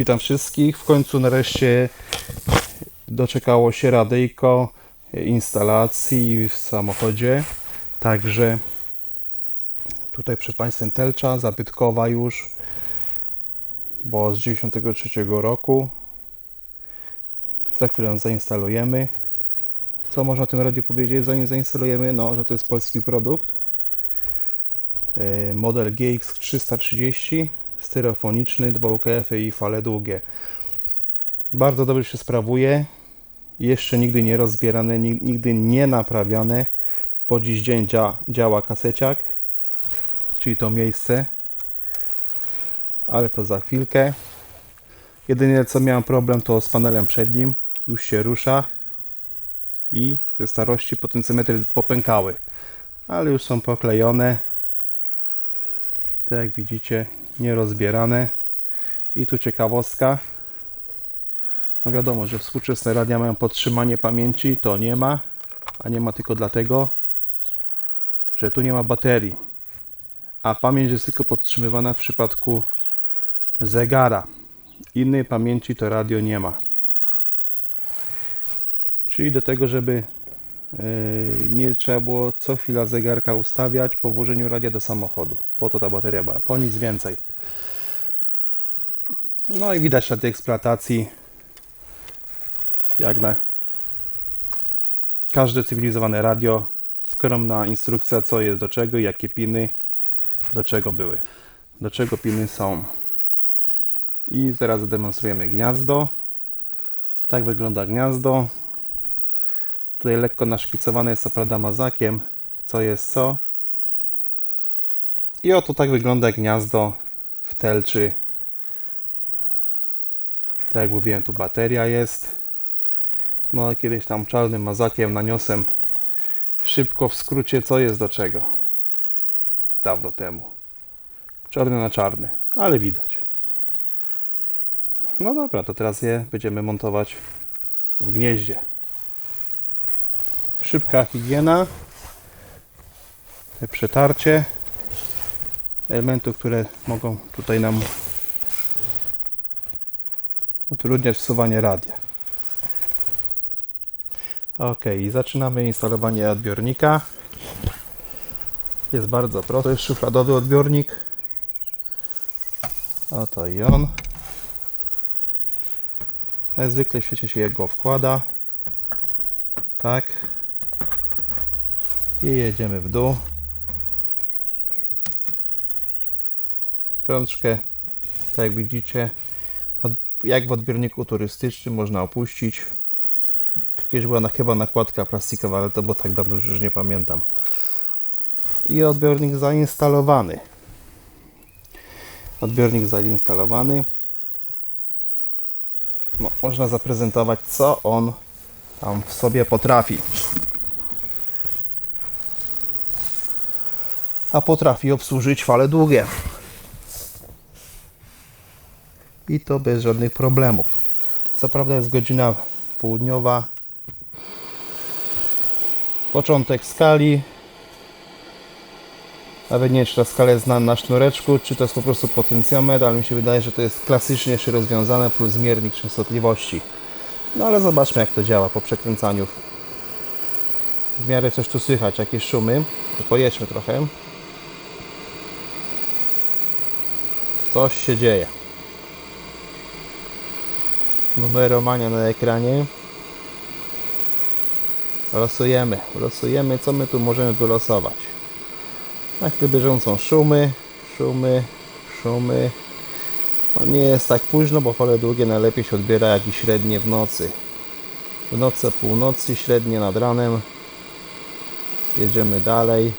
Witam wszystkich. W końcu nareszcie doczekało się radyjko instalacji w samochodzie. Także tutaj przed Państwem telcza, zabytkowa już, bo z 93 roku. Za chwilę zainstalujemy. Co można o tym radiu powiedzieć, zanim zainstalujemy? No, że to jest polski produkt. E, model GX330 styrofoniczny, dwa UKF-y i fale długie. Bardzo dobrze się sprawuje. Jeszcze nigdy nie rozbierane, nigdy nie naprawiane. Po dziś dzień dzia działa kaseciak, czyli to miejsce. Ale to za chwilkę. Jedynie co miałem problem to z panelem przednim. Już się rusza i ze starości potencjometry popękały. Ale już są poklejone. Tak jak widzicie, nierozbierane. I tu ciekawostka. No wiadomo, że współczesne radia mają podtrzymanie pamięci, to nie ma. A nie ma tylko dlatego, że tu nie ma baterii. A pamięć jest tylko podtrzymywana w przypadku zegara. Innej pamięci to radio nie ma. Czyli do tego, żeby nie trzeba było co chwila zegarka ustawiać po włożeniu radia do samochodu. Po to ta bateria była, po nic więcej. No i widać na tej eksploatacji, jak na każde cywilizowane radio, skromna instrukcja, co jest do czego, jakie piny do czego były, do czego piny są. I zaraz zademonstrujemy gniazdo. Tak wygląda gniazdo. Tutaj lekko naszkicowane jest co prawda mazakiem, co jest co. I oto tak wygląda gniazdo w telczy. Tak jak mówiłem, tu bateria jest. No kiedyś tam czarnym mazakiem naniosłem szybko w skrócie co jest do czego. Dawno temu. Czarny na czarny, ale widać. No dobra, to teraz je będziemy montować w gnieździe. Szybka higiena. Przetarcie elementów, które mogą tutaj nam utrudniać wsuwanie radia. Ok, zaczynamy instalowanie odbiornika. Jest bardzo prosto. To jest szufladowy odbiornik. Oto i on. Zwykle w świecie się jego wkłada. Tak. I jedziemy w dół. Rączkę, tak jak widzicie, od, jak w odbiorniku turystycznym można opuścić. Tu Kiedyś była na, chyba nakładka plastikowa, ale to było tak dawno, już nie pamiętam. I odbiornik zainstalowany. Odbiornik zainstalowany. No, można zaprezentować, co on tam w sobie potrafi. A potrafi obsłużyć fale długie. I to bez żadnych problemów. Co prawda jest godzina południowa. Początek skali. Nawet nie wiem, czy ta skala jest na, na sznureczku, czy to jest po prostu potencjometr, ale mi się wydaje, że to jest klasycznie jeszcze rozwiązane plus miernik częstotliwości. No ale zobaczmy jak to działa po przekręcaniu. W miarę coś tu słychać, jakieś szumy. Pojedźmy trochę. Coś się dzieje. Numeromania na ekranie. Losujemy. Losujemy, co my tu możemy wylosować. Na chwilę bieżącą szumy, szumy, szumy. No nie jest tak późno, bo fale długie najlepiej się odbiera jak i średnie w nocy. W nocy północy, średnie nad ranem. Jedziemy dalej.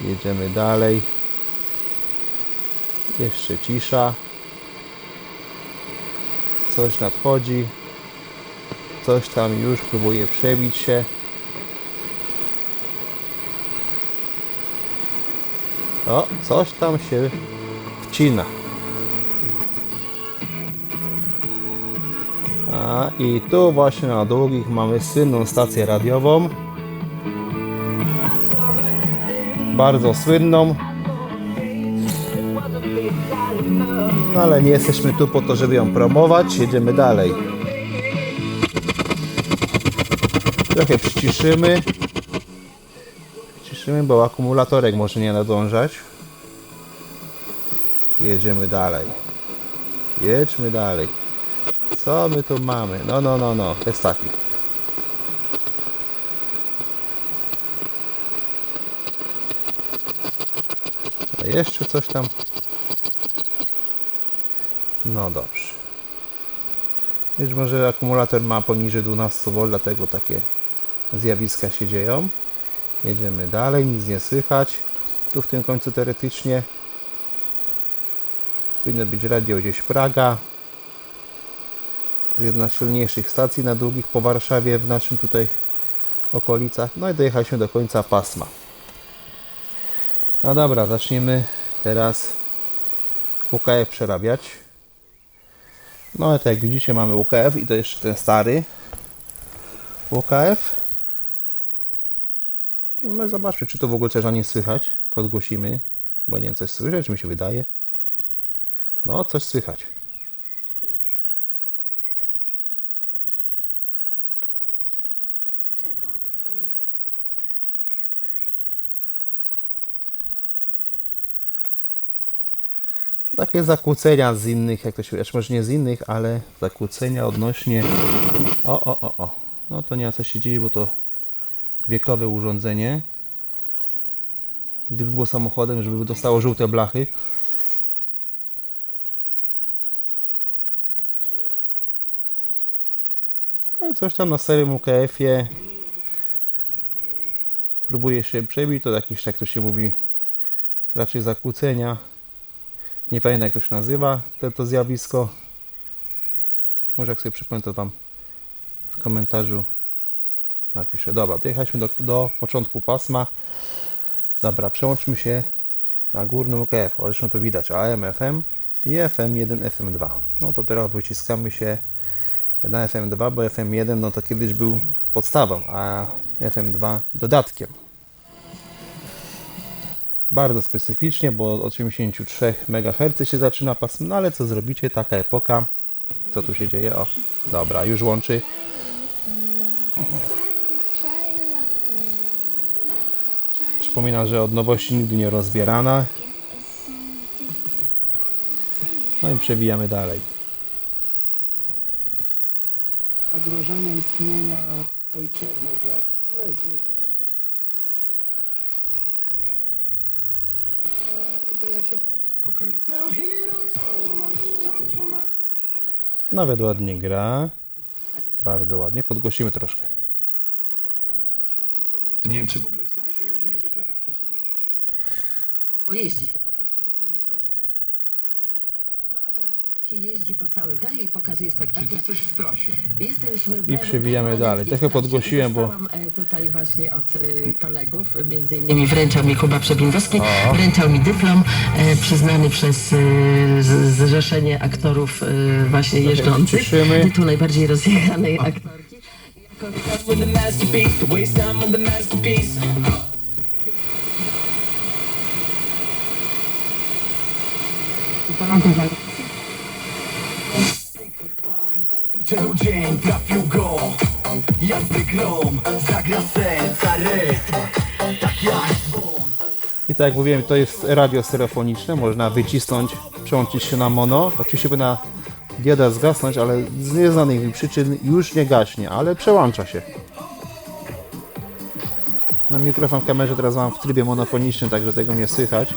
Jedziemy dalej. Jeszcze cisza. Coś nadchodzi. Coś tam już próbuje przebić się. O, coś tam się wcina. A i tu właśnie na długich mamy słynną stację radiową. Bardzo słynną. No ale nie jesteśmy tu po to, żeby ją promować. Jedziemy dalej. Trochę przyciszymy. Przyciszymy, bo akumulatorek może nie nadążać. Jedziemy dalej. Jedźmy dalej. Co my tu mamy? No, no, no, no. Jest taki. A jeszcze coś tam. No dobrze. Być może akumulator ma poniżej 12 V, dlatego takie zjawiska się dzieją. Jedziemy dalej, nic nie słychać. Tu w tym końcu teoretycznie powinno być radio gdzieś Praga. Z jedna z silniejszych stacji na długich po Warszawie w naszym tutaj okolicach. No i dojechaliśmy do końca pasma. No dobra, zaczniemy teraz UKF przerabiać. No i tak jak widzicie mamy UKF i to jeszcze ten stary UKF. No zobaczmy czy to w ogóle też nie słychać. Podgłosimy, bo nie wiem coś czy mi się wydaje. No coś słychać. Takie zakłócenia z innych, jak to się, znaczy może nie z innych, ale zakłócenia odnośnie. O, o, o, o. No to nie ma co się dzieje, bo to wiekowe urządzenie. Gdyby było samochodem, żeby dostało żółte blachy. No coś tam na starym UKF-ie. Próbuje się przebić, to jakiś, jak to się mówi, raczej zakłócenia. Nie pamiętam jak to się nazywa, to, to zjawisko. Może jak sobie przypomnę, to Wam w komentarzu napiszę. Dobra, dojechaliśmy do, do początku pasma. Dobra, przełączmy się na górny UKF. O, Zresztą to widać AM, FM i FM1, FM2. No to teraz wyciskamy się na FM2, bo FM1 no to kiedyś był podstawą, a FM2 dodatkiem bardzo specyficznie, bo od 83 MHz się zaczyna pasm, no ale co zrobicie, taka epoka. Co tu się dzieje? O, dobra, już łączy. Przypominam, że od nowości nigdy nie rozbierana. No i przewijamy dalej. zagrożenia istnienia ojczyzny. To jak się Nawet ładnie gra. Bardzo ładnie. Podgłosimy troszkę. Nie wiem, czy w ogóle jest Bo jeździ się po prostu do publiczności. No a teraz się jeździ po całym kraju i pokazuje Czy spektakle. ty jesteś w trasie? Jesteśmy w I przewijamy dalej. Trochę podgłosiłem, bo- Dostałam e, tutaj właśnie od e, kolegów, między innymi wręczał mi Kuba Przebindowski, wręczał mi dyplom e, przyznany przez e, z- Zrzeszenie Aktorów e, właśnie jeżdżących. Tytuł najbardziej rozjechanej aktorki. with the masterpiece, to waste time on the masterpiece. Dzień trafił go grom Zagra serca Tak jak I tak jak mówiłem, to jest radio stereofoniczne. Można wycisnąć, przełączyć się na mono. Oczywiście by na dioda zgasnąć, ale z nieznanych przyczyn już nie gaśnie, ale przełącza się. Na mikrofon w kamerze teraz mam w trybie monofonicznym, także tego nie słychać.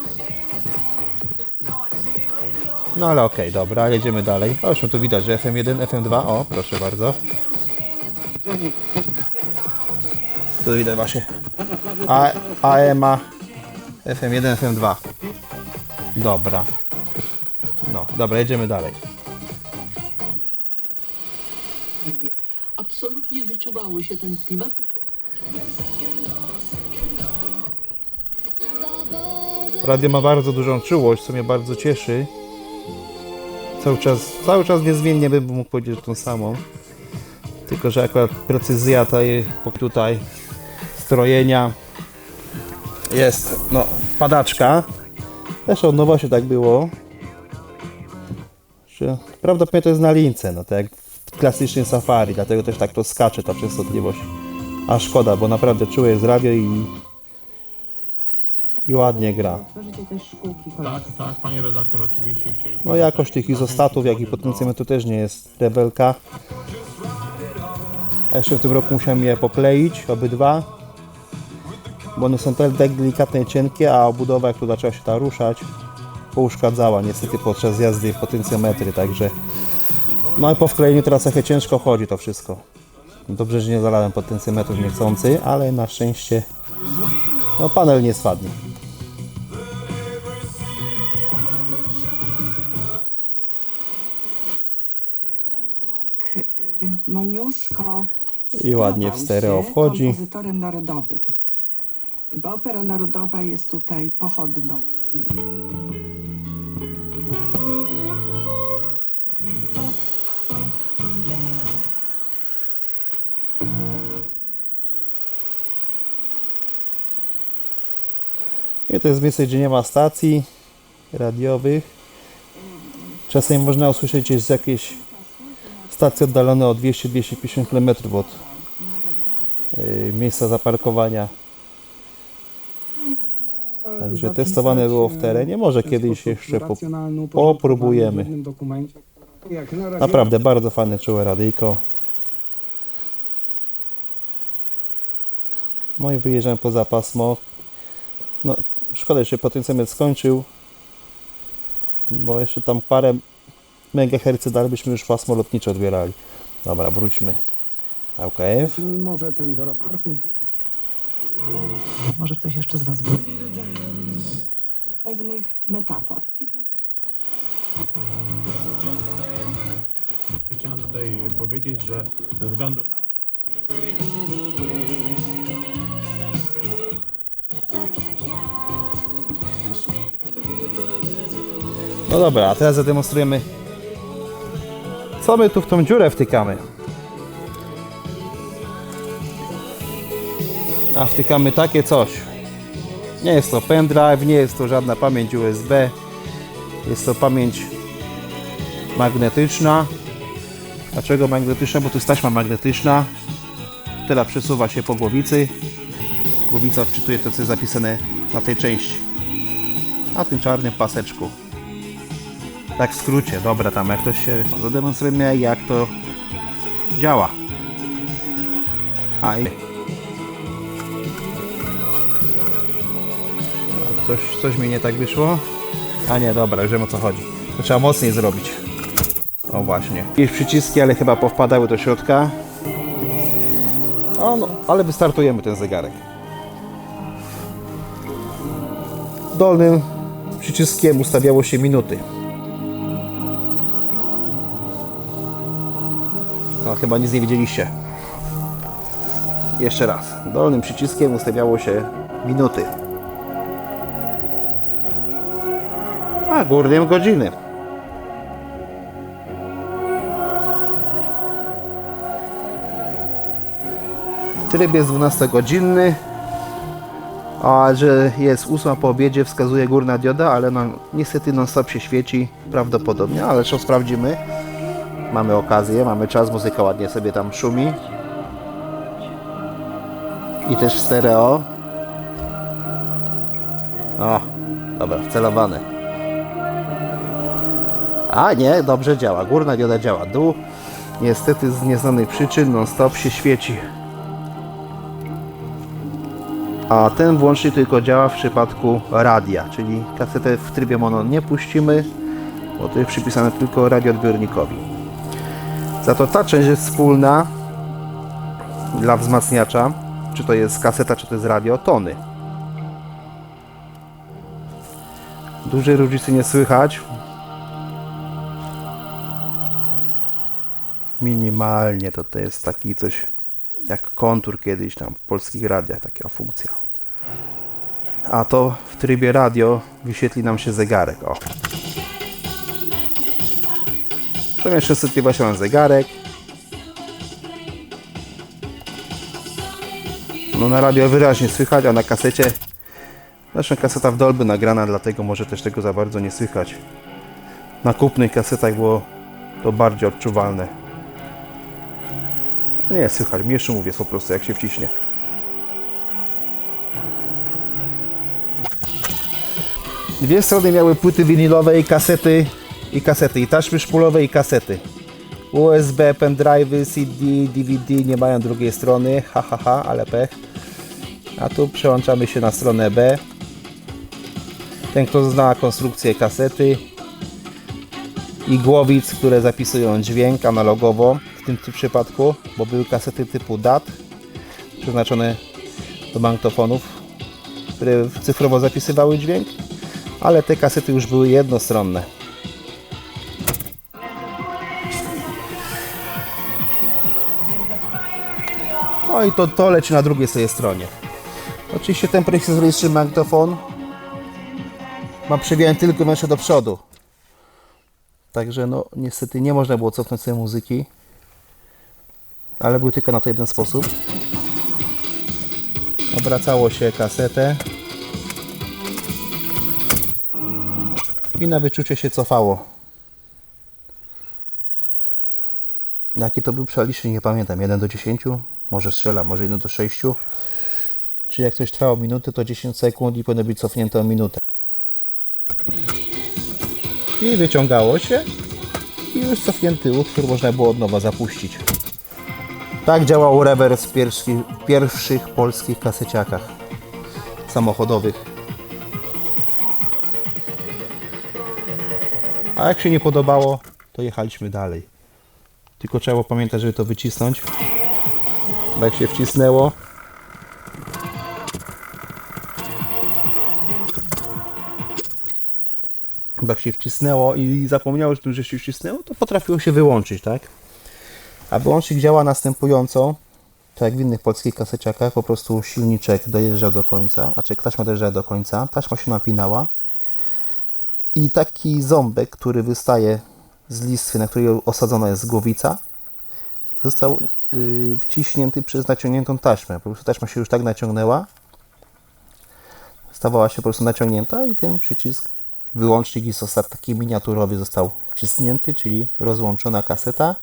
No ale okej, dobra, jedziemy dalej. O, już tu widać, że FM1, FM2, o, proszę bardzo. Tu widać właśnie A, AMA FM1, FM2. Dobra. No, dobra, jedziemy dalej. absolutnie wyczuwało się ten klimat. Radio ma bardzo dużą czułość, co mnie bardzo cieszy. Cały czas, cały czas niezmiennie bym mógł powiedzieć tą samą. Tylko, że akurat precyzja tej tutaj strojenia jest, no, padaczka. Też od nowości tak było. Że Prawdopodobnie to jest na lince, no tak jak w klasycznym safari, dlatego też tak to skacze ta częstotliwość. A szkoda, bo naprawdę czuję jest radio i, i ładnie gra. Tworzycie też szkółki Tak, tak, pani redaktor, oczywiście chcieliśmy. No jakość tych izostatów, jak i potencjometru też nie jest rewelka. A jeszcze w tym roku musiałem je pokleić, obydwa. Bo one są tak tak delikatne i cienkie, a obudowa jak tu zaczęła się ta ruszać, pouszkadzała niestety podczas jazdy potencjometry, także... No i po wklejeniu teraz trochę ciężko chodzi to wszystko. Dobrze, że nie zalałem potencjometrów niechcący, ale na szczęście no panel nie spadnie. I ładnie w stereo wchodzi. kompozytorem narodowym. Bo Opera Narodowa jest tutaj pochodną. I to jest miejsce, gdzie nie ma stacji radiowych. Czasem można usłyszeć jest jakieś stacje oddalone o 200-250 km od y, miejsca zaparkowania. Także testowane było w terenie. Może kiedyś jeszcze po, popróbujemy. Naprawdę bardzo fajne czułe radyjko. No i wyjeżdżam poza pasmo. No, szkoda, że się potencjometr skończył, bo jeszcze tam parę megahercy dalej byśmy już pasmo lotnicze odbierali. Dobra, wróćmy na UKF. Może ten dorobek Może ktoś jeszcze z Was był. pewnych metafor. Chciałem tutaj powiedzieć, że ze względu na No dobra, a teraz zademonstrujemy co my tu w tą dziurę wtykamy. A wtykamy takie coś. Nie jest to pendrive, nie jest to żadna pamięć USB. Jest to pamięć magnetyczna. Dlaczego magnetyczna? Bo tu jest taśma magnetyczna, która przesuwa się po głowicy. Głowica wczytuje to, co jest zapisane na tej części. Na tym czarnym paseczku. Tak w skrócie, dobra, tam jak to się... Zademonstrujemy jak to działa. A i... A, Coś, coś mi nie tak wyszło? A nie, dobra, już wiem o co chodzi. To trzeba mocniej zrobić. O właśnie. Jakieś przyciski, ale chyba powpadały do środka. O no, ale wystartujemy ten zegarek. Dolnym przyciskiem ustawiało się minuty. No chyba nic nie widzieliście. Jeszcze raz. Dolnym przyciskiem ustawiało się minuty. A górnym godziny. Tryb jest 12-godzinny. A że jest 8 po obiedzie wskazuje górna dioda, ale no, niestety non stop się świeci prawdopodobnie, ale co sprawdzimy. Mamy okazję, mamy czas, muzyka ładnie sobie tam szumi. I też w stereo. O, dobra, wcelowane. A nie, dobrze działa. Górna dioda działa. Dół niestety z nieznanych przyczyn non stop się świeci. A ten włącznik tylko działa w przypadku radia, czyli kasetę w trybie mono nie puścimy, bo to jest przypisane tylko radioodbiornikowi. Za to ta część jest wspólna dla wzmacniacza, czy to jest kaseta, czy to jest radio, tony. Dużej różnicy nie słychać. Minimalnie to, to jest taki coś jak kontur kiedyś tam w polskich radiach, taka funkcja. A to w trybie radio wyświetli nam się zegarek. O. Zamiast częstotliwości mam zegarek. No na radio wyraźnie słychać, a na kasecie Zresztą kaseta w Dolby nagrana, dlatego może też tego za bardzo nie słychać. na kupnych kasetach było to bardziej odczuwalne. Nie, słychać, mnie szumów jest po prostu jak się wciśnie. Dwie strony miały płyty winylowe i kasety, i kasety, i taśmy szpulowe i kasety. USB, pendrive'y, CD, DVD nie mają drugiej strony, ha ha ha, ale pech. A tu przełączamy się na stronę B. Ten, kto zna konstrukcję kasety i głowic, które zapisują dźwięk analogowo w tym ty- przypadku, bo były kasety typu DAT przeznaczone do magnetofonów, które cyfrowo zapisywały dźwięk, ale te kasety już były jednostronne. No i to, to leci na drugiej sobie stronie. Oczywiście ten prehistoryczny magnetofon ma przewijanie tylko wyłącznie do przodu. Także no niestety nie można było cofnąć sobie muzyki. Ale był tylko na to jeden sposób. Obracało się kasetę. I na wyczucie się cofało. Jaki to był przelicznik, nie pamiętam. 1 do 10? Może strzelam, może 1 do 6? Czy jak coś trwało minutę, to 10 sekund i powinno być cofnięte o minutę. I wyciągało się i już cofnięty utwór można było od nowa zapuścić. Tak działał rewers w pierwszych, pierwszych polskich kaseciakach samochodowych. A jak się nie podobało, to jechaliśmy dalej. Tylko trzeba było pamiętać, żeby to wycisnąć. Bo jak się wcisnęło, bo jak się wcisnęło i zapomniało o tym, że się wcisnęło, to potrafiło się wyłączyć, tak? A wyłącznik działa następująco, tak jak w innych polskich kaseciakach, po prostu silniczek dojeżdżał do końca, a czy taśma dojeżdżała do końca, taśma się napinała. I taki ząbek, który wystaje z listwy, na której osadzona jest głowica, został wciśnięty przez naciągniętą taśmę. Po prostu taśma się już tak naciągnęła, stawała się po prostu naciągnięta i ten przycisk, wyłącznik ISOSAT taki miniaturowy został wcisnięty, czyli rozłączona kaseta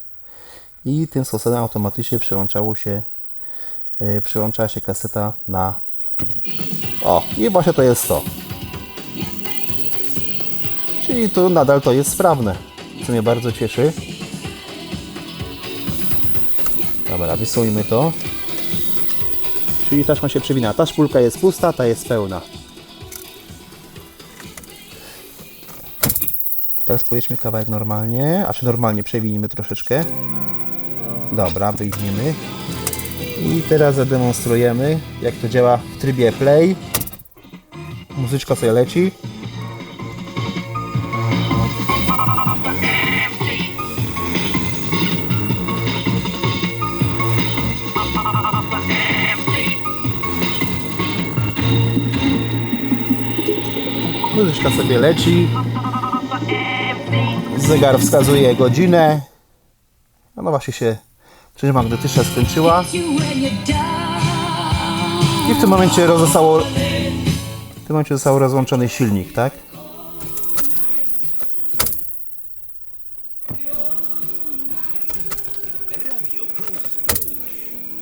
i tym sposobem automatycznie przełączało się, yy, przełączała się kaseta na o, i właśnie to jest to. Czyli tu nadal to jest sprawne, co mnie bardzo cieszy. Dobra, wysuńmy to. Czyli taśma się przewina. Ta szpulka jest pusta, ta jest pełna. Teraz pojedźmy kawałek normalnie, a czy normalnie przewinimy troszeczkę. Dobra, wyjdziemy. I teraz zademonstrujemy, jak to działa w trybie play. Muzyczka sobie leci. Muzyczka sobie leci. Zegar wskazuje godzinę. No, właśnie się część magnetyczna skończyła. I w tym momencie zostało, w tym momencie został rozłączony silnik, tak?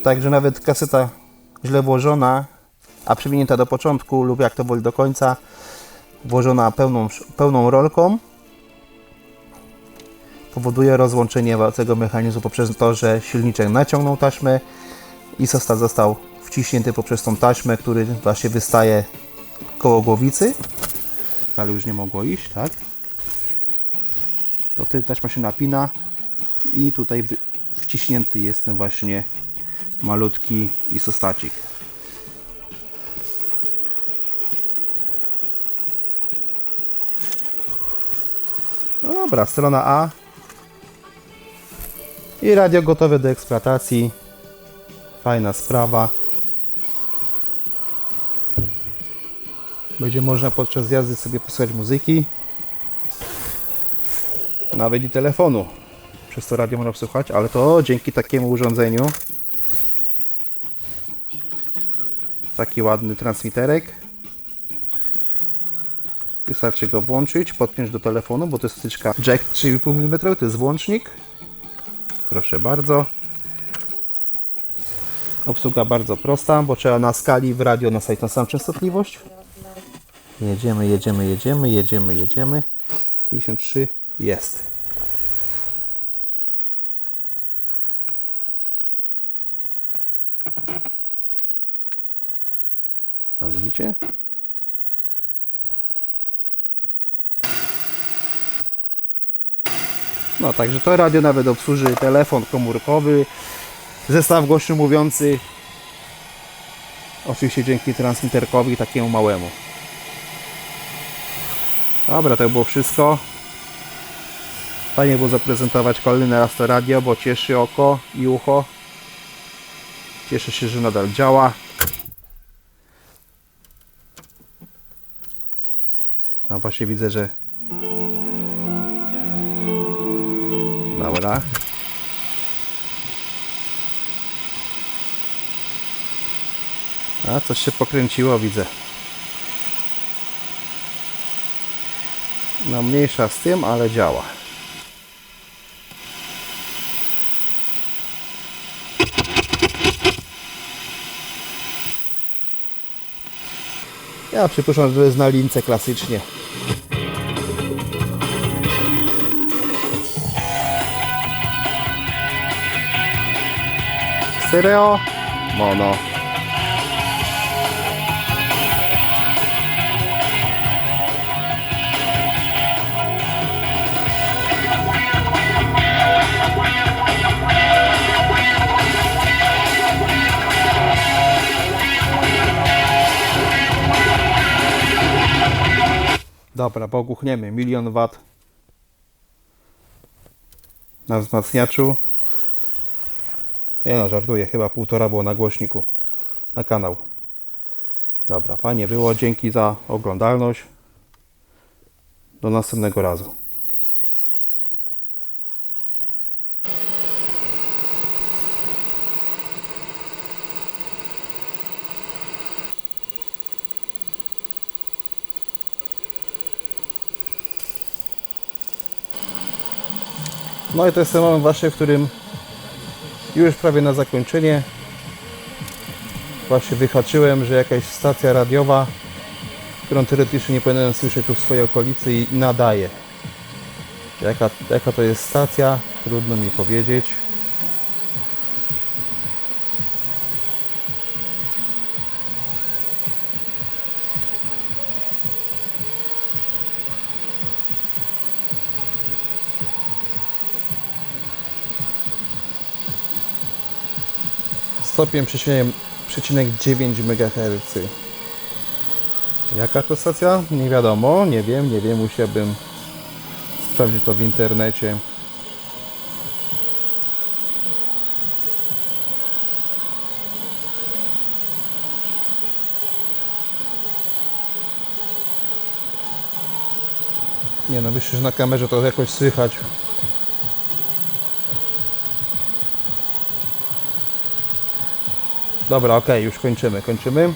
Także nawet kaseta źle włożona, a przywinięta do początku lub jak to woli do końca, włożona pełną, pełną rolką, powoduje rozłączenie tego mechanizmu poprzez to, że silniczek naciągnął taśmę i został, został wciśnięty poprzez tą taśmę, który właśnie wystaje koło głowicy. Ale już nie mogło iść, tak? To wtedy taśma się napina i tutaj wciśnięty jest ten właśnie malutki isostacik. Dobra, strona A. I radio gotowe do eksploatacji. Fajna sprawa. Będzie można podczas jazdy sobie posłuchać muzyki. Nawet i telefonu. Przez to radio można słuchać, ale to dzięki takiemu urządzeniu. Taki ładny transmiterek. Wystarczy go włączyć, podpiąć do telefonu, bo to jest wtyczka jack 3,5 mm, to jest włącznik. Proszę bardzo. Obsługa bardzo prosta, bo trzeba na skali w radio nastawić tą samą częstotliwość. Jedziemy, jedziemy, jedziemy, jedziemy, jedziemy. 93 jest. No widzicie? Także to radio nawet obsłuży telefon komórkowy, zestaw głośno mówiący. Oczywiście dzięki transmiterkowi takiemu małemu. Dobra, to było wszystko. Fajnie było zaprezentować kolejny raz to radio, bo cieszy oko i ucho. Cieszę się, że nadal działa. A właśnie widzę, że Dobra. A coś się pokręciło, widzę. No mniejsza z tym, ale działa. Ja przypuszczam, że to jest na lince klasycznie. Stereo, mono. Dobra, poguchniemy. Milion wat na wzmacniaczu. Nie no, żartuję, chyba półtora było na głośniku na kanał. Dobra, fajnie było. Dzięki za oglądalność. Do następnego razu. No i to jest ten moment właśnie, w którym już prawie na zakończenie. Właśnie wyhaczyłem, że jakaś stacja radiowa, którą teoretycznie nie powinienem słyszeć tu w swojej okolicy i nadaje. Jaka, jaka to jest stacja, trudno mi powiedzieć. Przecinek 9 MHz. Jaka to stacja? Nie wiadomo, nie wiem, nie wiem, musiałbym sprawdzić to w internecie. Nie no, myślę, że na kamerze to jakoś słychać. Dobra, okej, już kończymy, kończymy.